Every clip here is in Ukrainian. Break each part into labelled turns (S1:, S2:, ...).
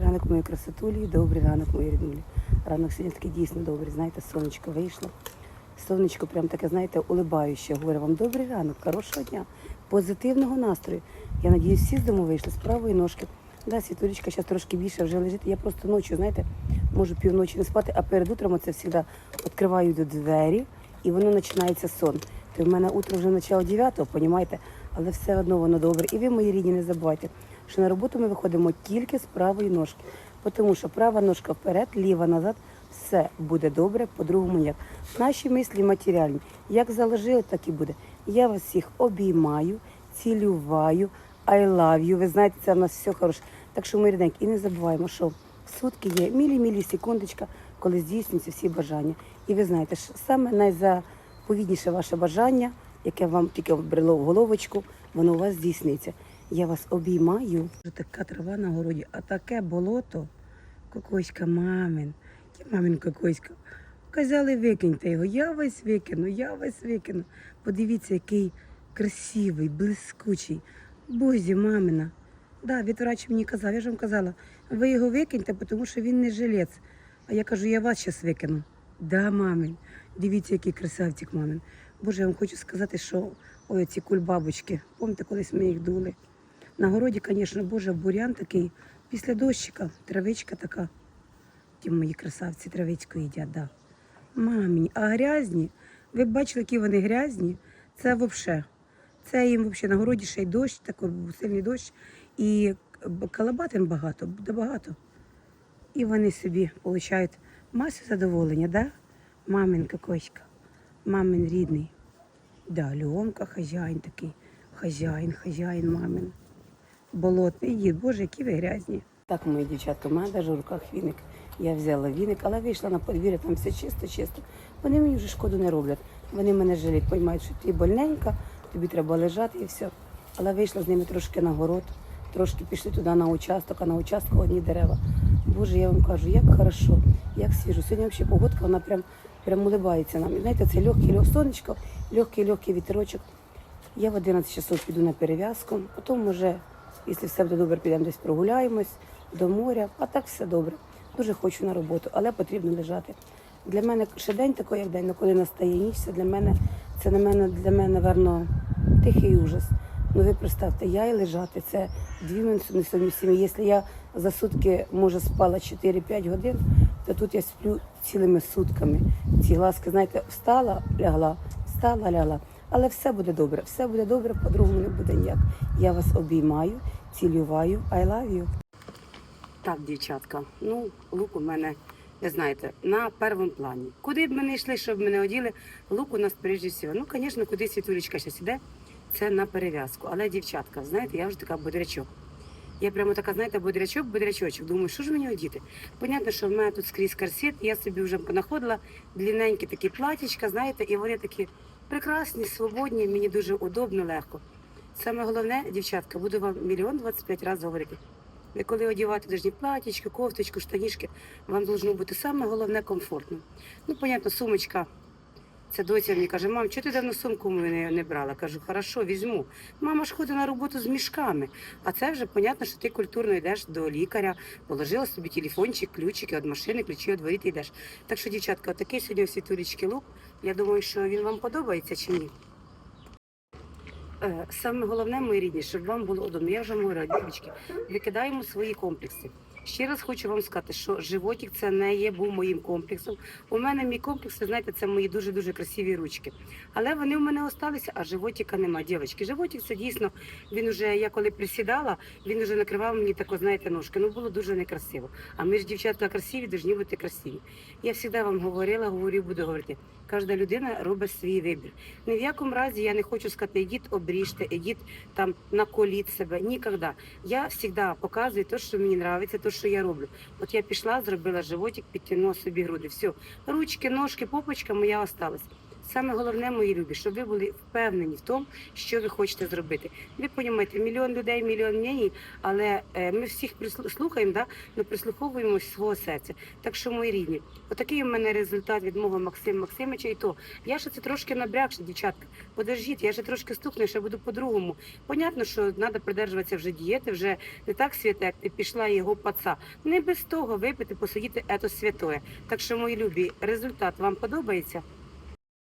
S1: Ранок мої красотулі, добрий ранок мої ріднулі. Ранок сьогодні такий дійсно добрий. Знаєте, сонечко вийшло. Сонечко прям таке, знаєте, улибаюче. Говорю вам добрий ранок, хорошого дня, позитивного настрою. Я надіюсь, всі з дому вийшли з правої ножки. Да, світулечка зараз трошки більше вже лежить. Я просто ночі, знаєте, можу півночі не спати, а перед утром це завжди відкриваю до двері і воно починається сон. То в мене утро вже почало 9-го, понімаєте? Але все одно воно добре. І ви, мої рідні, не забувайте, що на роботу ми виходимо тільки з правої ножки. Тому що права ножка вперед, ліва назад, все буде добре, по-другому ніяк. Наші мислі матеріальні. Як заложили, так і буде. Я вас всіх обіймаю, цілюваю, I love you. Ви знаєте, це в нас все хороше. Так що, ми рідненькі, і не забуваємо, що сутки є мілі-мілі секундочка, коли здійснюються всі бажання. І ви знаєте, що саме найзаповідніше ваше бажання, яке вам тільки вбрело в головочку, воно у вас здійсниться. Я вас обіймаю. Така трава на городі, а таке болото. Кокоська, мамин. Мамин кокоська. Казали, викиньте його. Я весь викину, я весь викину. Подивіться, який красивий, блискучий. Бозі, мамина. Да, відврач мені казав, я ж вам казала, ви його викиньте, тому що він не жилець. А я кажу, я вас зараз викину. Да, мамин. Дивіться, який красавчик, мамин. Боже, я вам хочу сказати, що ой, ці кульбабочки, пам'ятаєте, колись ми їх дули. На городі, звісно, Боже, бурян такий. Після дощика, травичка така. Ті мої красавці травичку їдять, да. Мамі, а грязні? Ви бачили, які вони грязні? Це взагалі. Це їм взагалі на городі ще й дощ, такий сильний дощ, і калабатин багато, буде багато. І вони собі отримують масу задоволення, да? Маминка кочка, мамин рідний. Да, Льомка хазяїн такий, хазяїн, хазяїн мамин. Болотний дід, боже, які ви грязні. Так, мої дівчатка, в мене навіть в руках віник. Я взяла віник, але вийшла на подвір'я, там все чисто-чисто. Вони мені вже шкоду не роблять. Вони мене жаліють, розуміють, що ти больненька, тобі треба лежати і все. Але вийшла з ними трошки на город, трошки пішли туди на участок, а на участку одні дерева. Боже, я вам кажу, як хорошо, як свіжо. Сьогодні взагалі погодка, вона прям, прям улибається нам. І знаєте, це легкий лег сонечко, легкий легкий вітерочок. Я в 11 часов піду на перев'язку, потім вже, якщо все буде добре, підемо десь прогуляємось до моря, а так все добре. Дуже хочу на роботу, але потрібно лежати. Для мене ще день такий, як день, коли настає ніч, це для мене, це на мене, для мене, напевно, тихий ужас. Ну ви представте, я і лежати, це дві несумісні. Якщо я за сутки, може, спала 4-5 годин, то тут я сплю цілими сутками. Ці глазки, знаєте, встала, лягла, встала, лягла. Але все буде добре, все буде добре, по-другому не буде ніяк. Я вас обіймаю, цілюваю, I love you. Так, дівчатка, ну, лук у мене, ви знаєте, на першому плані. Куди б ми не йшли, щоб мене оділи, лук у нас прежде всього. Ну, звісно, куди світулечка зараз іде, це на перев'язку. Але, дівчатка, знаєте, я вже така бодрячок. Я прямо така, знаєте, бодрячок, бодрячочок. Думаю, що ж мені одіти? Понятно, що в мене тут скрізь корсет, я собі вже понаходила длинненькі такі платічка, знаєте, і вони такі прекрасні, свободні, мені дуже удобно, легко. Саме головне, дівчатка, буду вам мільйон 25 разів говорити. Ви коли одягати дожні платічки, кофточку, штанішки, вам должно бути саме головне комфортно. Ну, понятно, сумочка. Це доця мені каже, мам, чого ти давно сумку мене не брала? Кажу, хорошо, візьму. Мама ж ходить на роботу з мішками. А це вже понятно, що ти культурно йдеш до лікаря, положила собі телефончик, ключики від машини, ключі від воріт йдеш. Так що, дівчатка, такий сьогодні світулічки лук. Я думаю, що він вам подобається чи ні. Е, Саме головне, мої рідні, щоб вам було удобно. Я вже говорила, дівчатки, викидаємо свої комплекси. Ще раз хочу вам сказати, що животик це не є був моїм комплексом. У мене мій комплекс, ви знаєте, це мої дуже дуже красиві ручки. Але вони в мене осталися, а животика нема. Дівчатки, животик це дійсно. Він уже, я коли присідала, він вже накривав мені тако, знаєте, ножки. Ну було дуже некрасиво. А ми ж дівчатка красиві, повинні бути красиві. Я завжди вам говорила, говорю, буду говорити. Кожна людина робить свій вибір. Ні в якому разі я не хочу сказати, ідіть обріжте, ідіть там наколіть себе. Ніколи. Я завжди показую те, що мені подобається, те, що я роблю. От я пішла, зробила животик, підтягнула собі груди. Все, ручки, ножки, попочка моя осталась. Саме головне, мої любі, щоб ви були впевнені в тому, що ви хочете зробити. Ви розумієте, мільйон людей, мільйон мнень, але е, ми всіх слухаємо, да? але прислуховуємось свого серця. Так що, мої рідні, отакий у мене результат від мого Максима Максимовича. І то я ще це трошки набрякша, дівчатка. Подождіть, я ще трошки стукну, ще буду по-другому. Понятно, що треба придержуватися вже дієти, вже не так святе, як ти пішла його паца. Не без того випити, посидіти ето святое. Так що, мої любі, результат вам подобається?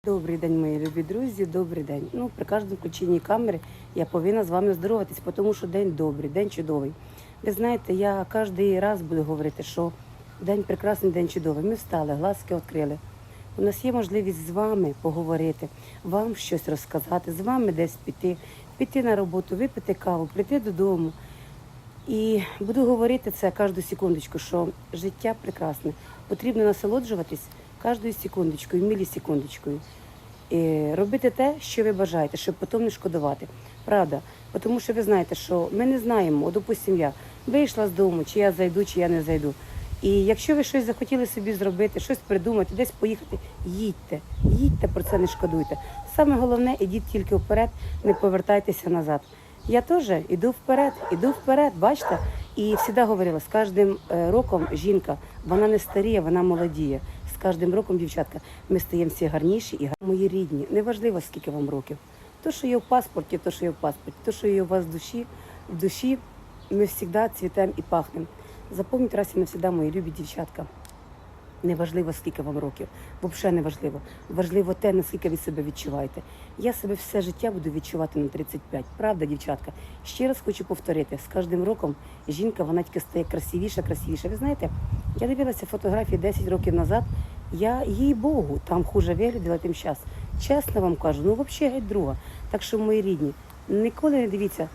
S1: Добрий день, мої любі друзі. Добрий день. Ну, при кожному включенні камери я повинна з вами здороватись, тому що день добрий, день чудовий. Ви знаєте, я кожен раз буду говорити, що день прекрасний, день чудовий. Ми встали, глазки відкрили. У нас є можливість з вами поговорити, вам щось розказати, з вами десь піти, піти на роботу, випити каву, прийти додому. І буду говорити це кожну секундочку, що життя прекрасне. Потрібно насолоджуватись кожною секундочкою, мілісекундочкою. І робити те, що ви бажаєте, щоб потім не шкодувати. Правда. Тому що ви знаєте, що ми не знаємо, от, допустим, я вийшла з дому, чи я зайду, чи я не зайду. І якщо ви щось захотіли собі зробити, щось придумати, десь поїхати, їдьте, їдьте про це, не шкодуйте. Саме головне, ідіть тільки вперед, не повертайтеся назад. Я теж іду вперед, іду вперед, бачите? І завжди говорила, з кожним е, роком жінка, вона не старіє, вона молодіє. Кожним роком, дівчатка, ми стаємо всі гарніші і гар- мої рідні. Неважливо, скільки вам років. То, що є в паспорті, то, що є в паспорті, то, що є у вас в душі, в душі ми завжди цвітемо і пахнемо. Запомніть раз і навсегда, мої любі дівчатка. Неважливо, скільки вам років, взагалі не важливо. Важливо те, наскільки ви себе відчуваєте. Я себе все життя буду відчувати на 35. Правда, дівчатка? Ще раз хочу повторити: з кожним роком жінка вона тільки стає красивіша, красивіша. Ви знаєте, я дивилася фотографії 10 років назад. Я їй Богу там хуже виглядала, тим час. Чесно вам кажу, ну взагалі геть друга. Так що, мої рідні, ніколи не дивіться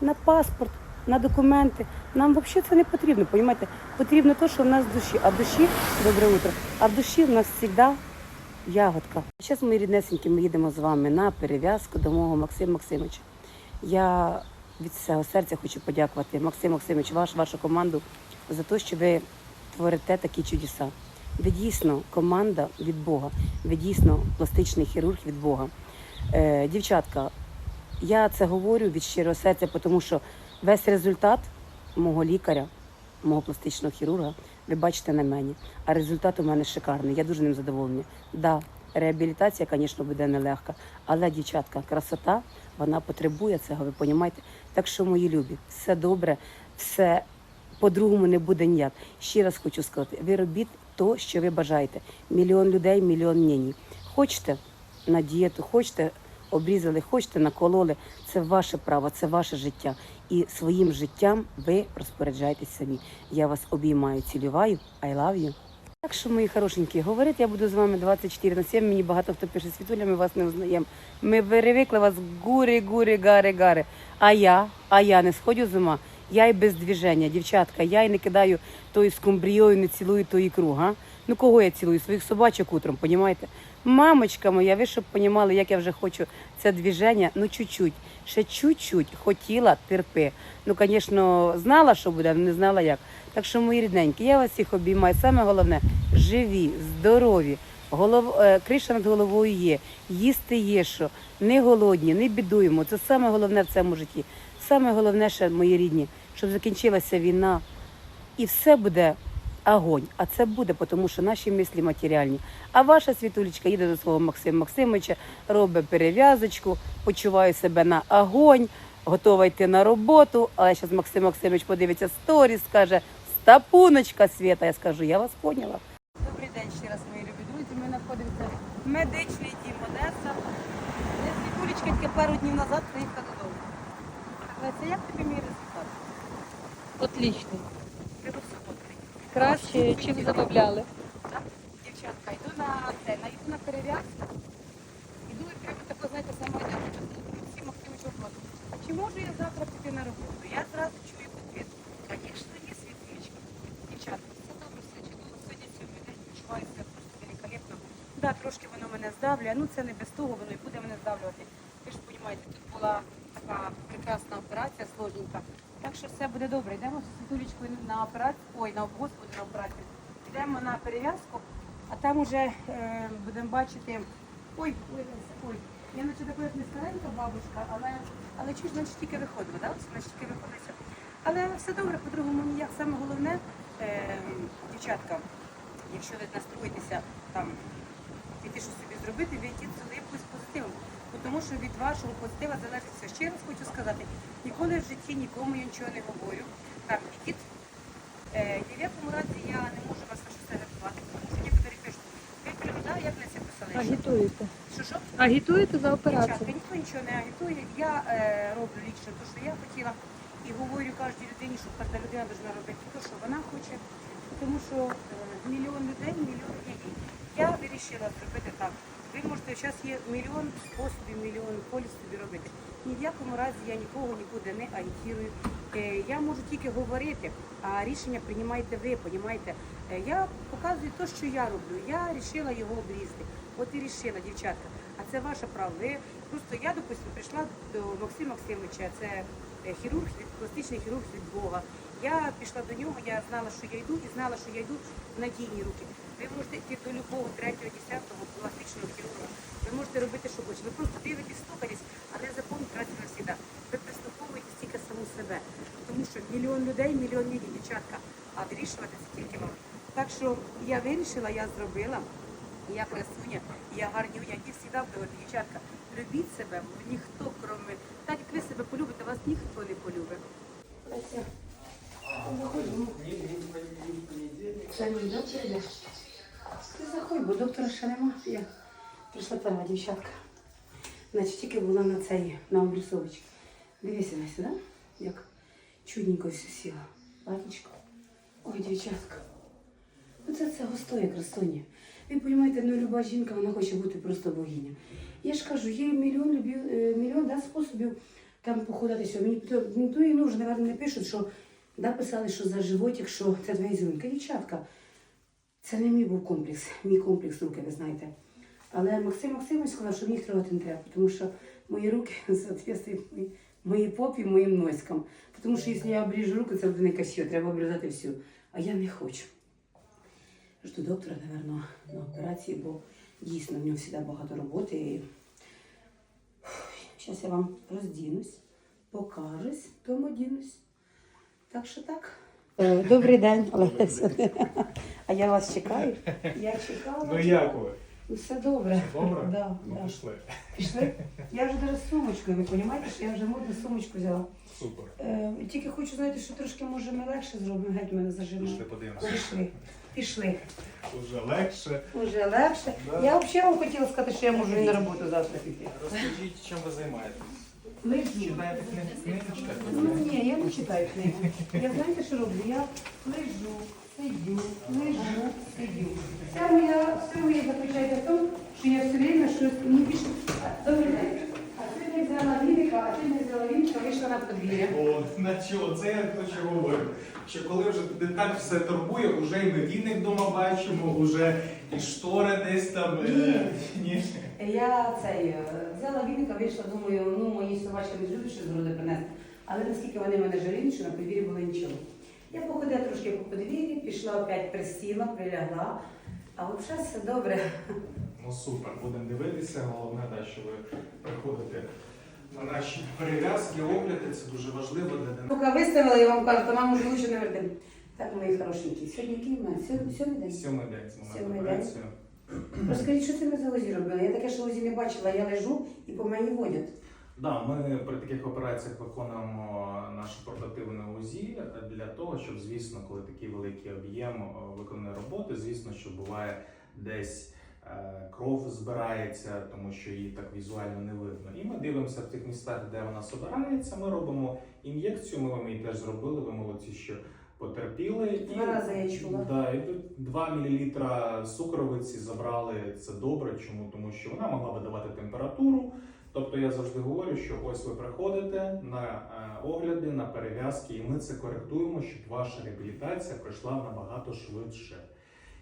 S1: на паспорт, на документи. Нам взагалі це не потрібно, понімаєте? Потрібно те, що в нас в душі. А в душі, добре утро, а в душі в нас завжди ягодка. Зараз, мої ріднесенькі, ми їдемо з вами на перев'язку до мого Максима Максимовича. Я від всього серця хочу подякувати Максим Максимович, ваш, вашу команду за те, що ви творите такі чудеса. Ви дійсно команда від Бога, ви дійсно пластичний хірург від Бога. Е, дівчатка, я це говорю від щирого серця, тому що весь результат мого лікаря, мого пластичного хірурга, ви бачите на мені. А результат у мене шикарний. Я дуже ним задоволена. Да, реабілітація, звісно, буде нелегка, але дівчатка, красота, вона потребує цього, ви розумієте? Так що, мої любі, все добре, все по-другому не буде ніяк. Ще раз хочу сказати, ви робіть то, що ви бажаєте. Мільйон людей, мільйон мнень. Хочете на дієту, хочете обрізали, хочете накололи. Це ваше право, це ваше життя. І своїм життям ви розпоряджаєтесь самі. Я вас обіймаю, цілюваю. I love you. Так що, мої хорошенькі, говорити я буду з вами 24 на 7. Мені багато хто пише світуля, ми вас не узнаємо. Ми перевикли вас гурі, гурі, гари, гари. А я, а я не сходю з ума. Я й без движення, дівчатка, я й не кидаю тою скумбрією, не цілую ту ікру, га? Ну кого я цілую? Своїх собачок утром, понімаєте? Мамочка моя, ви щоб понімали, як я вже хочу це движення, ну чуть-чуть, ще чуть-чуть хотіла, терпи. Ну, звісно, знала, що буде, але не знала як. Так що, мої рідненькі, я вас всіх обіймаю. Саме головне, живі, здорові, голов... е, криша над головою є, їсти є що, не голодні, не бідуємо. Це саме головне в цьому житті. Саме головне, ще, мої рідні, щоб закінчилася війна, і все буде огонь. А це буде, тому що наші мислі матеріальні. А ваша світулечка їде до свого Максима Максимовича, робить перев'язочку, почуває себе на огонь, готова йти на роботу. Але зараз Максим Максимович подивиться сторіс, скаже Стапуночка Свята. Я скажу, я вас поняла. Добрий день ще раз, мої любі друзі. Ми знаходимося в медичний дім Одеса. Де світулечка тільки пару днів назад приїхала додому. Леся, як тобі мій результат?
S2: Отличний. Краще, чим замовляли.
S1: Дівчатка, йду на це, на йду на перев'язку. Іду і прямо тако, знаєте, сама йде всі Максимович оплату. Чи можу я завтра піти на роботу? Я зразу чую підпис. Звісно, є світличка. Дівчатка, все добре, все чудово. Сьогодні сьомий день почуваю просто великолепно. Да, трошки воно мене здавлює, ну це не без того, воно і буде мене здавлювати. Ви ж розумієте, тут була така прекрасна операція, сложненька. Так що все буде добре. Йдемо з світулечкою на операцію, ой, на господи, на операцію. Йдемо на перев'язку, а там уже е, будемо бачити, Ой, ой, ой. Я наче така як не старенька бабушка, але, але чуть значить тільки виходила, да? Значить тільки виходиться. Але все добре, по-другому ніяк. Саме головне, е, дівчатка, якщо ви настроїтеся там піти щось собі зробити, війти з улипкою з позитивом. Бо Тому що від вашого позитива залежить все. Ще раз хочу сказати, ніколи в житті нікому я нічого не говорю. Так, Нікіт, е, ні в якому разі я не можу вас на щось агітувати, тому що некоторі пишуть, ви природна, як не це писали?
S2: Агітуєте.
S1: Що що?
S2: Агітуєте за
S1: Дівчатка,
S2: операцію.
S1: ніхто нічого не агітує. Я е, роблю лічно те, що я хотіла, і говорю кожній людині, що кожна людина повинна робити те, що вона хоче, тому що е, мільйон людей, мільйон дітей. Я вирішила зробити так. Ви можете, зараз є мільйон способів, мільйон полів робити. Ні в якому разі я нікого нікуди не агітую. Е, Я можу тільки говорити, а рішення приймаєте ви, понімаєте? Е, Я показую те, що я роблю. Я вирішила його обрізати. От і рішила, дівчатка. А це ваше право. Ви просто я, допустимо, прийшла до Максима Максимовича, це е, хірург, пластичний хірург від Бога. Я пішла до нього, я знала, що я йду, і знала, що я йду в надійні руки. Ви можете йти до любого третього, десятого пластичного хірурга. Ви можете робити, що хочете. Ви просто дивитесь, слухаєтесь, але раз і навсіда. Ви прислуховуєтесь тільки саму себе. Тому що мільйон людей, мільйон людей, дівчатка, а вирішувати тільки вам. Так що я вирішила, я зробила. Я красуня, я гарнюня, і завжди говорю, дівчатка, любіть себе, бо ніхто, кроме, так як ви себе полюбите, вас ніхто не полюбить. Мій. Ти заходь, бо доктора ще нема. Я прийшла перша дівчатка. Значить, тільки була на цей, на обрисовочці. Дивися на сюди, як чудненько все сіла. Ладничко. Ой, дівчатка. Оце це гостоє красуня. Ви розумієте, ну люба жінка, вона хоче бути просто богиня. Я ж кажу, є мільйон, любів, е, мільйон да, способів там походитися. Мені то- ну, і нужно, наверное, не пишуть, що да, писали, що за животик, що це твоя зюнька. Дівчатка, це не мій був комплекс, мій комплекс руки, ви знаєте. Але Максим Максимович сказав, що мені їх трогати не треба, тому що мої руки соответствують моїй попі, моїм носькам. Тому що якщо я обріжу руку, це буде не касьо, треба обрізати всю. А я не хочу. Жду доктора, напевно, на операції, бо дійсно в нього завжди багато роботи. І... Зараз я вам роздінусь, покажусь, тому одінусь. Так що так. Е, Добрий день, Олеся. А я вас чекаю. Я чекала.
S3: Ну як ви?
S1: Ну, Все добре.
S3: Добре?
S1: Да,
S3: ну
S1: да.
S3: пішли.
S1: Пішли? Я вже зараз з сумочкою, ви розумієте, що я вже модну сумочку взяла.
S3: Супер.
S1: Е, тільки хочу, знаєте, що трошки може ми легше зробимо, геть мене зажимає.
S3: Пішли подивимося.
S1: Пішли. Пішли.
S3: Уже легше.
S1: Уже легше.
S3: Да.
S1: Я взагалі вам хотіла сказати, що я можу і на роботу завтра піти.
S3: Розкажіть, чим ви займаєтесь?
S1: Лежу.
S3: Читаєте? Книжечка?
S1: Ну ні, я не читаю книгу. Я знаєте, що роблю? Я лежу, сидю, лежу, сидю. Вся моя, все моє заключається в тому, що я все время щось мені більше. Добрий день. А сьогодні взяла віника, а сьогодні взяла віника, вийшла на подвір'я.
S3: О, наче оце я точно говорю. Що коли вже не так все турбує, уже і ми війник вдома бачимо, уже і штори десь там. е, Ні.
S1: Я цей е, взяла віника, вийшла, думаю, ну мої собачки не люблять щось з городу принести. Але наскільки вони мене жаліли, що на подвір'ї було нічого. Я походила трошки по подвір'ї, пішла опять присіла, прилягла. А взагалі все добре.
S3: Ну супер, будемо дивитися. Головне, да, що ви приходите на наші перев'язки, огляди. Це дуже важливо для
S1: Поки виставила, я вам кажу, то нам уже лучше не верти. Так, мої хорошенькі, сьогодні який мене? Сьомий день.
S3: Сьомий день
S1: Сьомий день. Розкажіть, що це ми за УЗІ робили? Я таке, що УЗІ не бачила, я лежу і по мені водять.
S3: Да, ми при таких операціях виконуємо наше портативне УЗІ для того, щоб, звісно, коли такий великий об'єм е, виконує роботи, звісно, що буває десь е, кров збирається, тому що її так візуально не видно. І ми дивимося в тих містах, де вона збирається. Ми робимо ін'єкцію. Ми вам її теж зробили. Ви молодці, що потерпіли.
S1: Два рази я чула.
S3: Да, і 2 мл сукровиці забрали. Це добре. Чому? Тому що вона могла видавати температуру. Тобто я завжди говорю, що ось ви приходите на е, огляди, на перев'язки, і ми це коректуємо, щоб ваша реабілітація пройшла набагато швидше.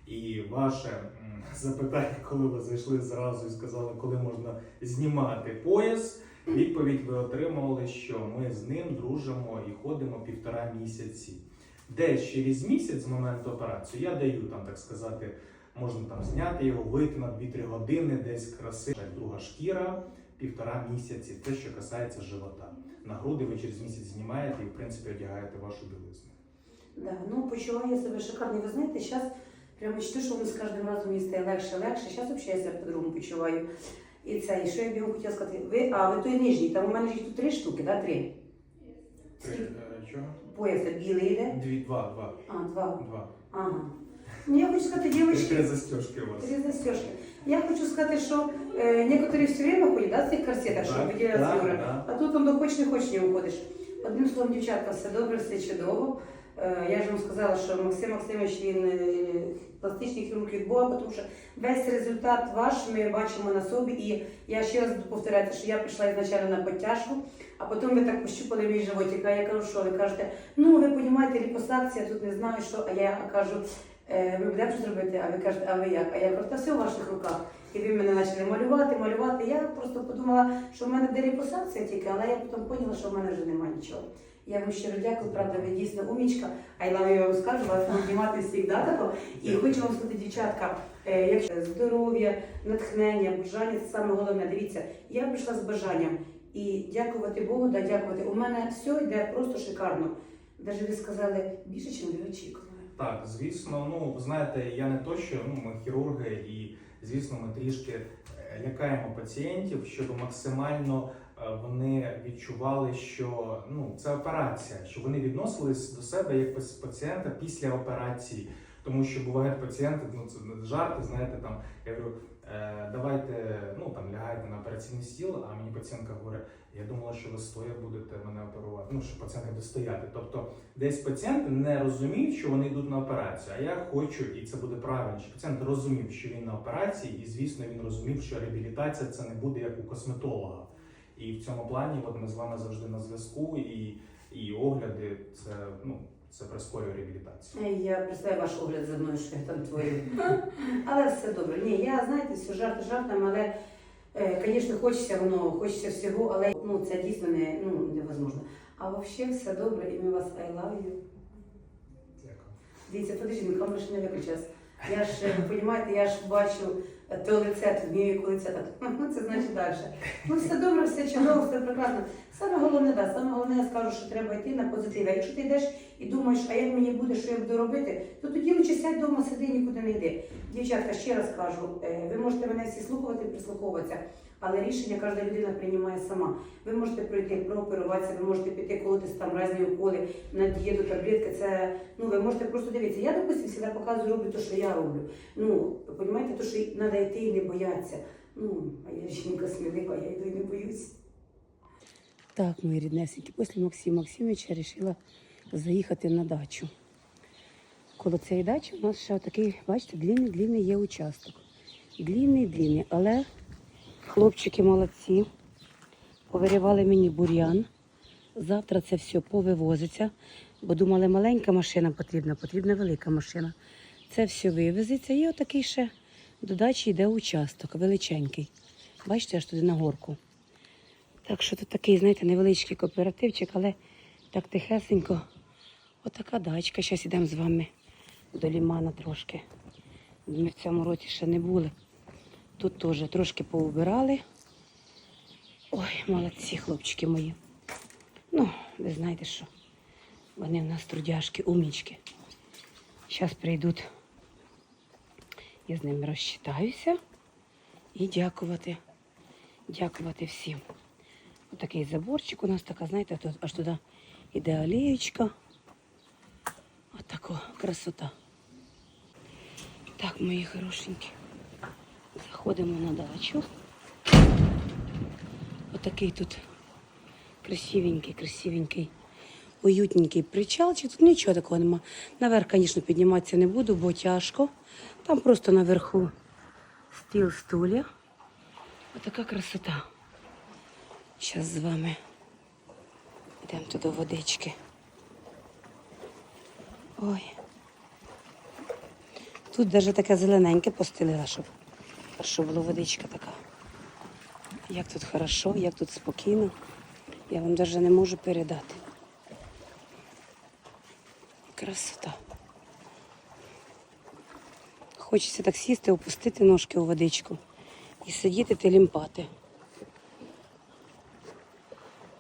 S3: І ваше запитання, коли ви зайшли зразу і сказали, коли можна знімати пояс, відповідь ви отримали, що ми з ним дружимо і ходимо півтора місяці. Десь через місяць з моменту операції я даю там, так сказати, Можна там зняти його, вийти на 2-3 години, десь краси. Друга шкіра, півтора місяці. Те, що касається живота. На груди ви через місяць знімаєте і, в принципі, одягаєте вашу білизну.
S1: Да, ну почуваю я себе шикарно. Ви знаєте, зараз прямо чути, що воно з кожним разом мені стає легше, легше. Зараз взагалі я себе по-другому почуваю. І це, і що я б хотіла сказати? Ви, а ви той нижній, там у мене ж їх тут три штуки, да? Три.
S3: Три, е, чого?
S1: Пояс білий йде.
S3: Дві, два, два,
S1: А, два.
S3: два.
S1: Ага. Ну я хочу сказати,
S3: Три,
S1: дівчатки.
S3: застежки у вас.
S1: Три застежки. Я хочу сказати, що е, некоторі все время ходять, да, в цих корсетах, щоб
S3: Так,
S1: виділяти
S3: так, так.
S1: А тут он хоч не хоч не уходиш. Одним словом, дівчатка, все добре, все чудово. Е, Я ж вам сказала, що Максим Максимович він е, пластичний хірург від Бога, тому що весь результат ваш ми бачимо на собі. І я ще раз буду повторяти, що я прийшла ізначально на підтяжку, а потім ви так пощупали мій животик. А я кажу, що ви кажете, ну ви розумієте, ліпосакція, тут не знаю що. А я кажу, «Е, ви будете щось робити, а ви кажете, а ви як? А я кажу, та все в ваших руках. І ви мене почали малювати, малювати. Я просто подумала, що в мене буде ліпосакція тільки, але я потім поняла, що в мене вже немає нічого. Я вам щиро дякую, правда, ви дійсно умічка. А я вам скажу, вас буду знімати завжди такого. І хочу вам сказати, дівчатка, е, якщо здоров'я, натхнення, бажання це саме головне. Дивіться, я прийшла з бажанням і дякувати Богу, да дякувати. У мене все йде просто шикарно. Навіть ви сказали більше, ніж ви очікували.
S3: Так, звісно, ну ви знаєте, я не то, що ну, ми хірурги, і звісно, ми трішки е, лякаємо пацієнтів, щоб максимально вони відчували, що ну це операція, щоб вони відносились до себе як пац- пацієнта після операції. Тому що бувають пацієнти, ну це жарти, знаєте, там я говорю, е, давайте ну там лягайте на операційний стіл, а мені пацієнтка говорить, я думала, що ви стоя будете мене оперувати. Ну що пацієнт буде стояти. Тобто десь пацієнти не розуміють, що вони йдуть на операцію. А я хочу, і це буде правильно, що пацієнт розумів, що він на операції, і звісно, він розумів, що реабілітація це не буде як у косметолога. І в цьому плані, от ми з вами завжди на зв'язку, і, і огляди це ну це прискорює реабілітацію.
S1: Е, Я представляю ваш огляд за мною, що я там творю. Але все добре. Ні, я знаєте, все жарти жартами, але, звісно, хочеться воно, хочеться всього, але ну, це дійсно не, ну, невозможно. А взагалі все добре, і ми вас I love you.
S3: Дякую.
S1: Дивіться, подожди, камера ще не виключилась. Я ж, е, розумієте, я ж бачу е, то лице, вмію коли це так, ну це значить далі. Ну все добре, все чудово, все прекрасно. Саме головне, да, саме головне, я скажу, що треба йти на позитив. А якщо ти йдеш і думаєш, а як мені буде, що я буду робити, то тоді лучше сядь вдома, сиди, нікуди не йди. Дівчатка, ще раз кажу, е, ви можете мене всі слухати, прислуховуватися, але рішення кожна людина приймає сама. Ви можете пройти прооперуватися, ви можете піти колотись там різні уколи на дієту, таблетки. Це ну ви можете просто дивитися. Я допустим завжди показую, роблю те, що я роблю. Ну розумієте, то що треба йти і не боятися. Ну а я жінка смілива, я йду і не боюсь. Так, мої ріднесенькі, після Максима Максимовича вирішила заїхати на дачу. Коло цієї дачі у нас ще такий, бачите, длинний-длинний є участок. Длинний-длинний, але хлопчики молодці. Повиривали мені бур'ян. Завтра це все повивозиться, бо думали, маленька машина потрібна, потрібна велика машина. Це все вивезеться і отакий ще до дачі йде участок, величенький. Бачите, аж туди на горку. Так що тут такий, знаєте, невеличкий кооперативчик, але так тихесенько. Отака дачка. Зараз йдемо з вами до лімана трошки. Ми в цьому році ще не були. Тут теж трошки поубирали. Ой, молодці хлопчики мої. Ну, ви знаєте що. Вони в нас трудяшки, умнічки. Зараз прийдуть. Я з ними розчитаюся і дякувати. Дякувати всім. Отакий заборчик у нас така, знаєте, тут аж туди іде алієчка. Отако красота. Так, мої хорошенькі. Заходимо на дачу. Отакий тут красивенький, красивенький, уютненький причал. Чи тут нічого такого нема. Наверх, звісно, підніматися не буду, бо тяжко. Там просто наверху стіл стулья. Отака красота. Зараз з вами йдемо туди водички. Ой. Тут навіть таке зелененьке постелила, щоб, щоб була водичка така. Як тут хорошо, як тут спокійно. Я вам навіть не можу передати. Красота. Хочеться так сісти, опустити ножки у водичку і сидіти та лімпати.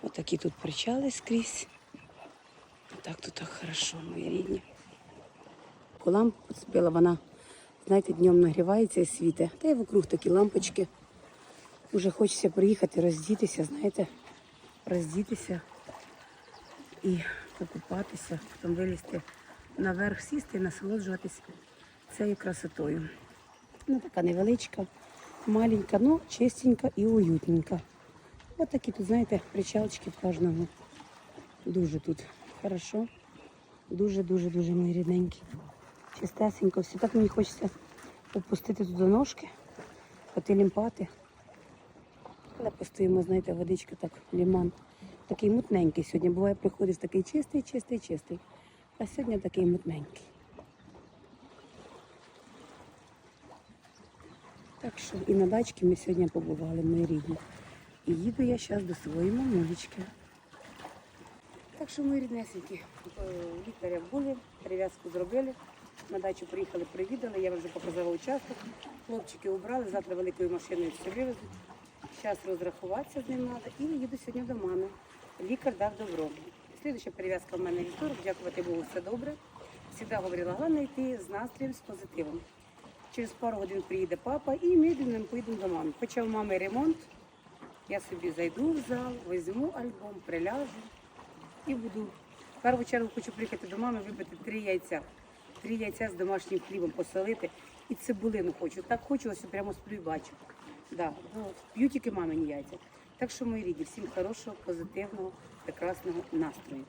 S1: Отакі тут причали скрізь. Так тут так хорошо, мої рідні. Лампу поцепила, вона, знаєте, днем нагрівається і світе. Та й вокруг такі лампочки. Уже хочеться приїхати, роздітися, знаєте, роздітися і покупатися, потім вилізти наверх, сісти і насолоджуватися цією красотою. Ну, така невеличка, маленька, ну чистенька і уютненька. Ось такі тут, знаєте, причалочки в кожному. Дуже тут хорошо. Дуже-дуже дуже мої рідненькі. Чистесенько, все так мені хочеться опустити туди ножки, потилімпати. Але постоїмо, знаєте, водичка так, ліман. Такий мутненький сьогодні. Буває, приходиш такий чистий, чистий, чистий. А сьогодні такий мутненький. Так що і на дачці ми сьогодні побували, мої рідні. І їду я зараз до своєї мамулечки. Так що мої ріднесенькі, е, лікаря були, перев'язку зробили. На дачу приїхали, привідали, я вам вже показала участок. Хлопчики убрали, завтра великою машиною все вивезуть. Зараз розрахуватися з ним треба і їду сьогодні до мами. Лікар дав добро. Слідуюча перев'язка в мене вівторок, дякувати Богу, все добре. Всегда говорила, головне йти з настроєм, з позитивом. Через пару годин приїде папа і ми поїдемо до мами. Хоча у мами ремонт, я собі зайду в зал, візьму альбом, приляжу і буду. В першу чергу хочу приїхати до мами, вибити три яйця. Три яйця з домашнім хлібом посолити. І цибулину хочу. Так хочу, ось прямо сплю і бачу. Да. П'ю тільки мамині яйця. Так що, мої рідні, всім хорошого, позитивного, прекрасного настрою.